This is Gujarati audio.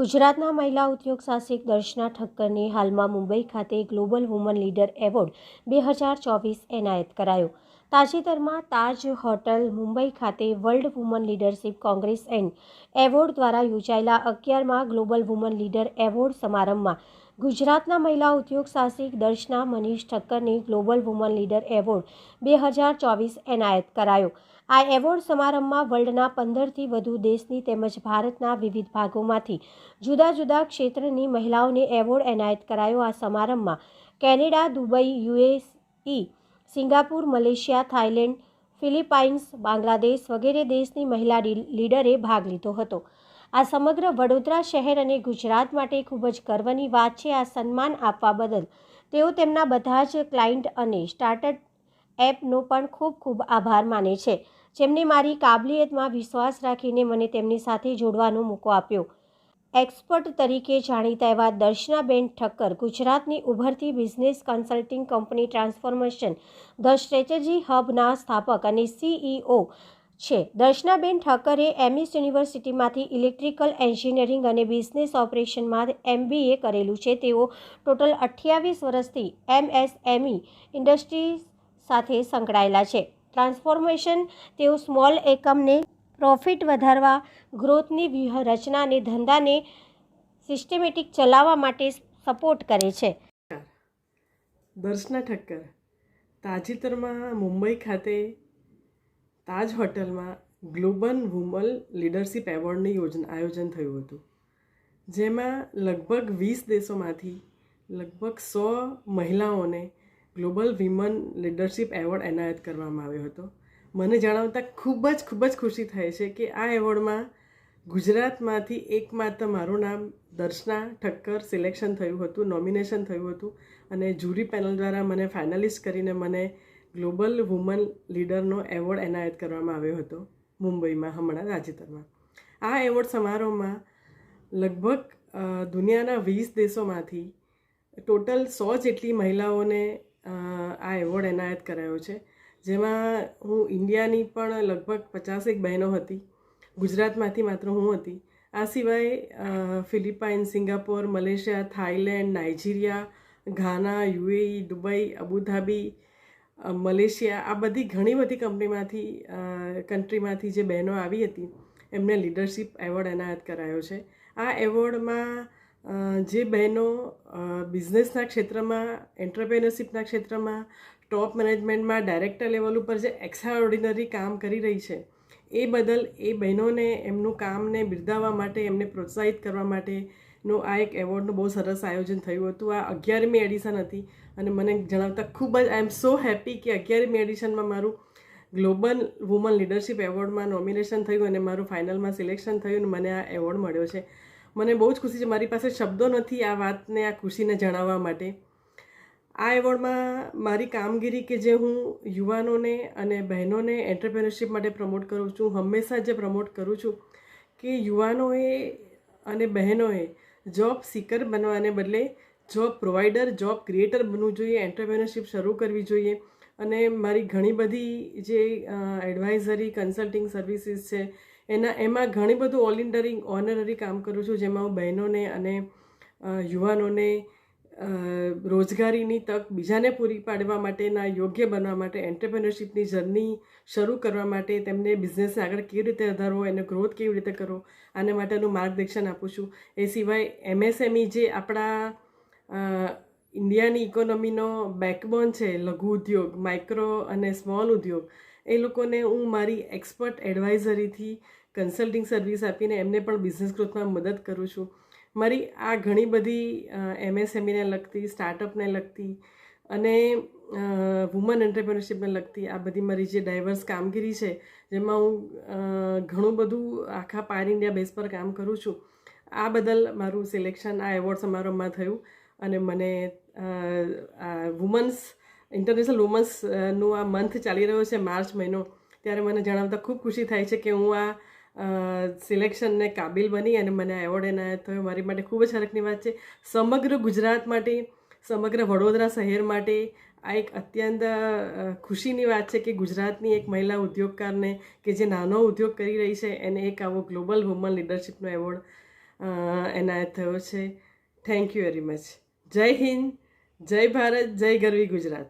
ગુજરાતના મહિલા ઉદ્યોગ સાહસિક દર્શના ઠક્કરને હાલમાં મુંબઈ ખાતે ગ્લોબલ વુમન લીડર એવોર્ડ બે હજાર ચોવીસ એનાયત કરાયો. તાજેતરમાં તાજ હોટલ મુંબઈ ખાતે world woman leadership congress and award દ્વારા યોજાયેલા અગિયારમાં ગ્લોબલ વુમન લીડર એવોર્ડ સમારંભમાં ગુજરાતના મહિલા ઉદ્યોગ સાહસિક દર્શના મનીષ ઠક્કરને ગ્લોબલ વુમન લીડર એવોર્ડ બે હજાર ચોવીસ એનાયત કરાયો. આ એવોર્ડ સમારંભમાં વર્લ્ડના પંદરથી વધુ દેશની તેમજ ભારતના વિવિધ ભાગોમાંથી જુદા જુદા ક્ષેત્રની મહિલાઓને એવોર્ડ એનાયત કરાયો આ સમારંભમાં Canada, Dubai, UAE, Singapore, Malaysia, Thailand, Philippines, Bangladesh વગેરે દેશની મહિલા લીડરે ભાગ લીધો હતો. આ સમગ્ર વડોદરા શહેર અને ગુજરાત માટે ખૂબ જ ગર્વની વાત છે. આ સન્માન આપવા બદલ તેઓ તેમના બધા જ ક્લાયન્ટ અને સ્ટાર્ટઅપ એપનો પણ ખૂબ ખૂબ આભાર માને છે. જેમને મારી કાબલિયતમાં વિશ્વાસ રાખીને મને તેમની સાથે જોડવાનો મોકો આપ્યો. એક્સપર્ટ તરીકે જાણીતા એવા દર્શનાબેન ઠક્કર ગુજરાતની ઉભરતી business consulting company transformation, the strategy હબના સ્થાપક અને સીઈઓ છે. દર્શનાબેન ઠક્કરે એમએસ યુનિવર્સિટીમાંથી ઇલેક્ટ્રિકલ એન્જિનિયરિંગ અને બિઝનેસ ઓપરેશનમાં એમબીએ કરેલું છે. તેઓ ટોટલ અઠ્યાવીસ વર્ષથી એમએસએમઈ ઇન્ડસ્ટ્રી સાથે સંકળાયેલા છે. ટ્રાન્સફોર્મેશન તેઓ સ્મોલ એકમને પ્રોફિટ વધારવા, ગ્રોથની વ્યૂહરચના અને ધંધાને સિસ્ટમેટિક ચલાવવા માટે સપોર્ટ કરે છે. દર્શના ઠક્કર, તાજેતરમાં મુંબઈ ખાતે તાજ હોટલમાં ગ્લોબલ વુમન લીડરશિપ એવોર્ડની યોજના, આયોજન થયું હતું, જેમાં લગભગ વીસ દેશોમાંથી લગભગ સો મહિલાઓને ગ્લોબલ વિમન લીડરશિપ એવોર્ડ એનાયત કરવામાં આવ્યો હતો. મને જણાવતા ખૂબ જ ખૂબ જ ખુશી થાય છે કે આ એવોર્ડમાં ગુજરાતમાંથી એકમાત્ર મારું નામ દર્શના ઠક્કર સિલેક્શન થયું હતું, નોમિનેશન થયું હતું અને જ્યુરી પેનલ દ્વારા મને ફાઇનલિસ્ટ કરીને મને ગ્લોબલ વુમન લીડરનો એવોર્ડ એનાયત કરવામાં આવ્યો હતો મુંબઈમાં, હમણાં તાજેતરમાં. આ એવોર્ડ સમારોહમાં લગભગ દુનિયાના વીસ દેશોમાંથી ટોટલ સો જેટલી મહિલાઓને આ એવોર્ડ એનાયત કરાયો છે. જેમાં હું ઇન્ડિયાની પણ લગભગ પચાસેક બહેનો હતી. ગુજરાતમાંથી માત્ર હું હતી. આ સિવાય Philippine, Singapore, Malaysia Thailand Nigeria, Ghana, UAE, Dubai, Abu Dhabi Malaysia આ બધી ઘણી બધી કંપનીમાંથી કન્ટ્રીમાંથી જે બહેનો આવી હતી, એમને લીડરશિપ એવોર્ડ એનાયત કરાયો છે. આ એવોર્ડમાં જે બહેનો બિઝનેસના ક્ષેત્રમાં, એન્ટરપ્રેનરશિપના ક્ષેત્રમાં, ટોપ મેનેજમેન્ટમાં, ડાયરેક્ટર લેવલ ઉપર જે એક્સ્ટ્રા ઓર્ડિનરી કામ કરી રહી છે, એ બદલ એ બહેનોને એમનું કામને બિરદાવવા માટે, એમને પ્રોત્સાહિત કરવા માટેનું આ એક એવોર્ડનું બહુ સરસ આયોજન થયું હતું. આ અગિયારમી એડિશન હતી અને મને જણાવતા ખૂબ જ આઈ એમ સો હેપી કે અગિયારમી એડિશનમાં મારું ગ્લોબલ વુમન લીડરશિપ એવોર્ડમાં નોમિનેશન થયું અને મારું ફાઇનલમાં સિલેક્શન થયું અને મને આ એવોર્ડ મળ્યો છે. મને બહુ જ ખુશી છે. મારી પાસે શબ્દો નથી આ વાતને, આ ખુશીને જણાવવા માટે. આ એવોર્ડમાં મારી કામગીરી કે જે હું યુવાનોને અને બહેનોને એન્ટરપ્રેનરશિપ માટે પ્રમોટ કરું છું હંમેશા જે પ્રમોટ કરું છું કે યુવાનોએ અને બહેનોએ જોબ સિકર બનવાને બદલે જોબ પ્રોવાઈડર જોબ ક્રિએટર બનવું જોઈએ એન્ટરપ્રેનરશિપ શરૂ કરવી જોઈએ. અને મારી ઘણી બધી જે એડવાઇઝરી કન્સલ્ટિંગ સર્વિસીસ છે એના, એમાં ઘણી બધું ઓલિન્ડરિંગ ઓનરરી કામ કરું છું, જેમાં હું બહેનોને અને યુવાનોને રોજગારીની તક બીજાને પૂરી પાડવા માટેના, યોગ્ય બનવા માટે એન્ટરપ્રેનરશિપની જર્ની શરૂ કરવા માટે તેમને બિઝનેસને આગળ કેવી રીતે વધારવો, એનો ગ્રોથ કેવી રીતે કરવો, આને માટેનું માર્ગદર્શન આપું છું. એ સિવાય એમએસએમઈ જે આપણા ઇન્ડિયાની ઇકોનોમીનો બેકબોન છે, લઘુ ઉદ્યોગ માઇક્રો અને સ્મોલ ઉદ્યોગ એ લોકોને હું મારી એક્સપર્ટ એડવાઇઝરીથી કન્સલ્ટિંગ સર્વિસ આપીને એમને પણ બિઝનેસ ગ્રોથમાં મદદ કરું છું. મારી આ ઘણી બધી એમએસએમઈને લગતી સ્ટાર્ટઅપને લગતી અને વુમન એન્ટરપ્રેનરશિપને લગતી આ બધી મારી જે ડાયવર્સ કામગીરી છે, જેમાં હું ઘણું બધું આખા પાર ઇન્ડિયા બેઝ પર કામ કરું છું, આ બદલ મારું સિલેક્શન, આ એવોર્ડ સમારોહમાં થયું અને મને વુમન્સ ઇન્ટરનેશનલ વુમન્સનું આ મંથ ચાલી રહ્યો છે, માર્ચ મહિનો. ત્યારે મને જણાવતા ખૂબ ખુશી થાય છે કે હું આ સિલેક્શનને કાબિલ બની અને મને આ એવોર્ડ એનાયત થયો મારી માટે ખૂબ જ હરખની વાત છે. સમગ્ર ગુજરાત માટે, સમગ્ર વડોદરા શહેર માટે આ એક અત્યંત ખુશીની વાત છે કે ગુજરાતની એક મહિલા ઉદ્યોગકારને કે જે નાનો ઉદ્યોગ કરી રહી છે, એને એક આવો ગ્લોબલ વુમન લીડરશિપનો એવોર્ડ એનાયત થયો છે. થેન્ક યુ વેરી મચ જય હિન્દ, જય ભારત, જય ગરવી ગુજરાત.